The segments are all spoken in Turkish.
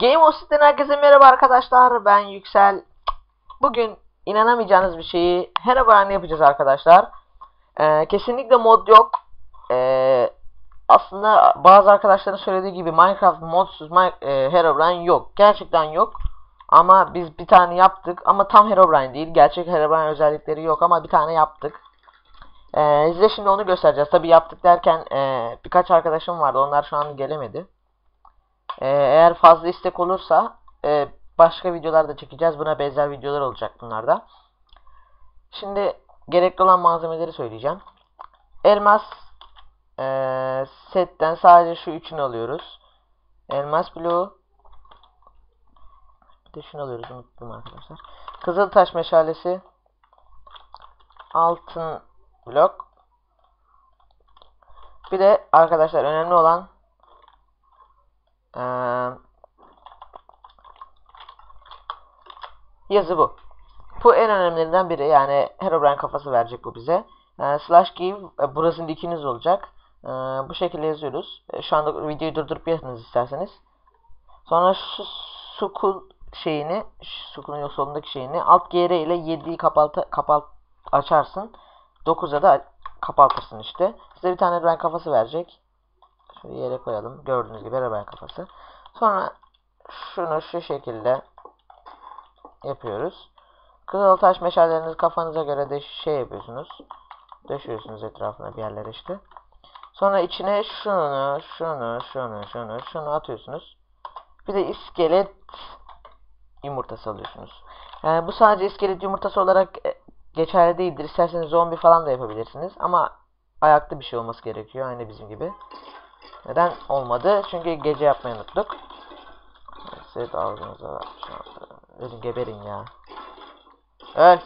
Game of City'den herkese merhaba arkadaşlar. Ben Yüksel. Bugün inanamayacağınız bir şeyi Herobrine yapacağız arkadaşlar. Ee, kesinlikle mod yok. Ee, aslında bazı arkadaşların söylediği gibi Minecraft modsuz Mi e, Herobrine yok. Gerçekten yok. Ama biz bir tane yaptık. Ama tam Herobrine değil. Gerçek Herobrine özellikleri yok ama bir tane yaptık. Ee, size şimdi onu göstereceğiz. Tabi yaptık derken e, birkaç arkadaşım vardı. Onlar şu an gelemedi. Ee, eğer fazla istek olursa e, başka videolarda çekeceğiz. Buna benzer videolar olacak bunlarda. Şimdi gerekli olan malzemeleri söyleyeceğim. Elmas e, setten sadece şu üçünü alıyoruz. Elmas bloğu bir de şunu alıyoruz unuttum arkadaşlar. Kızıl taş meşalesi altın blok bir de arkadaşlar önemli olan ee, yazı bu. Bu en önemlilerinden biri. Yani Herobrine kafası verecek bu bize. Ee, slash give e, burası dikiniz olacak. Ee, bu şekilde yazıyoruz. E, şu anda videoyu durdurup yapınız isterseniz. Sonra şu sukul şeyini, sukulun solundaki şeyini alt GR ile 7'yi kapaltı, kapalt açarsın. 9'a da kapaltırsın işte. Size bir tane Herobrine kafası verecek. Şöyle yere koyalım. Gördüğünüz gibi Herobrine kafası. Sonra şunu şu şekilde yapıyoruz. Kızıl taş meşallerinizi kafanıza göre de şey yapıyorsunuz. Döşüyorsunuz etrafına bir yerlere işte. Sonra içine şunu, şunu, şunu, şunu, şunu atıyorsunuz. Bir de iskelet yumurtası alıyorsunuz. Yani bu sadece iskelet yumurtası olarak e, geçerli değildir. İsterseniz zombi falan da yapabilirsiniz. Ama ayaklı bir şey olması gerekiyor. Aynı bizim gibi. Neden olmadı? Çünkü gece yapmayı unuttuk. Set ağzınıza Ölün geberin ya. Öl.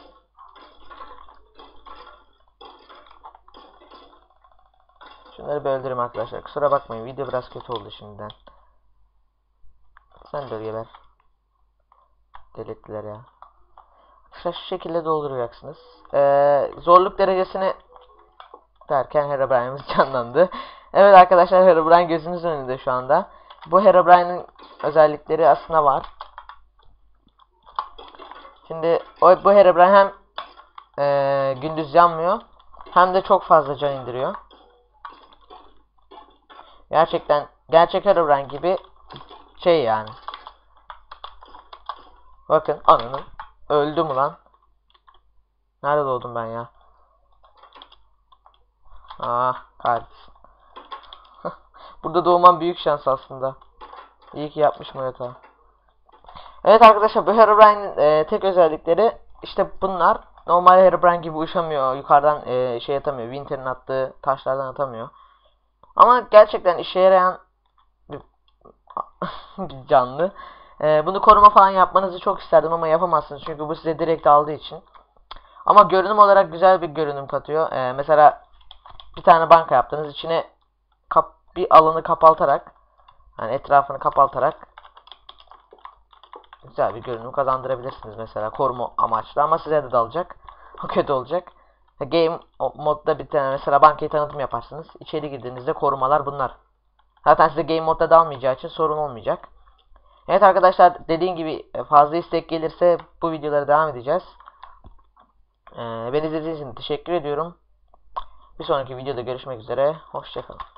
Şunları bir öldüreyim arkadaşlar. Kusura bakmayın. Video biraz kötü oldu şimdiden. Sen de geber. Delirttiler ya. Şu şekilde dolduracaksınız. Ee, zorluk derecesini derken Herobrine'imiz canlandı. Evet arkadaşlar Herobrine gözünüzün önünde şu anda. Bu Herobrine'in özellikleri aslında var. Şimdi o, bu Herobrine hem e, gündüz yanmıyor hem de çok fazla can indiriyor. Gerçekten gerçek Herobrine gibi şey yani. Bakın ananın öldü mü lan? Nerede doğdum ben ya? Ah kahretsin. Burada doğmam büyük şans aslında. İyi ki yapmışım o yatağı. Evet arkadaşlar bu Herobrine'in e, tek özellikleri işte bunlar. Normal Herobrine gibi uçamıyor. Yukarıdan e, şey atamıyor. Winter'in attığı taşlardan atamıyor. Ama gerçekten işe yarayan bir, bir canlı. E, bunu koruma falan yapmanızı çok isterdim ama yapamazsınız. Çünkü bu size direkt aldığı için. Ama görünüm olarak güzel bir görünüm katıyor. E, mesela bir tane banka yaptınız. içine bir alanı kapaltarak yani etrafını kapaltarak güzel bir görünüm kazandırabilirsiniz mesela koruma amaçlı ama size de dalacak. O kötü olacak. Game modda bir tane mesela bankayı tanıtım yaparsınız. İçeri girdiğinizde korumalar bunlar. Zaten size game modda dalmayacağı için sorun olmayacak. Evet arkadaşlar dediğim gibi fazla istek gelirse bu videolara devam edeceğiz. Ee, beni izlediğiniz için teşekkür ediyorum. Bir sonraki videoda görüşmek üzere. Hoşçakalın.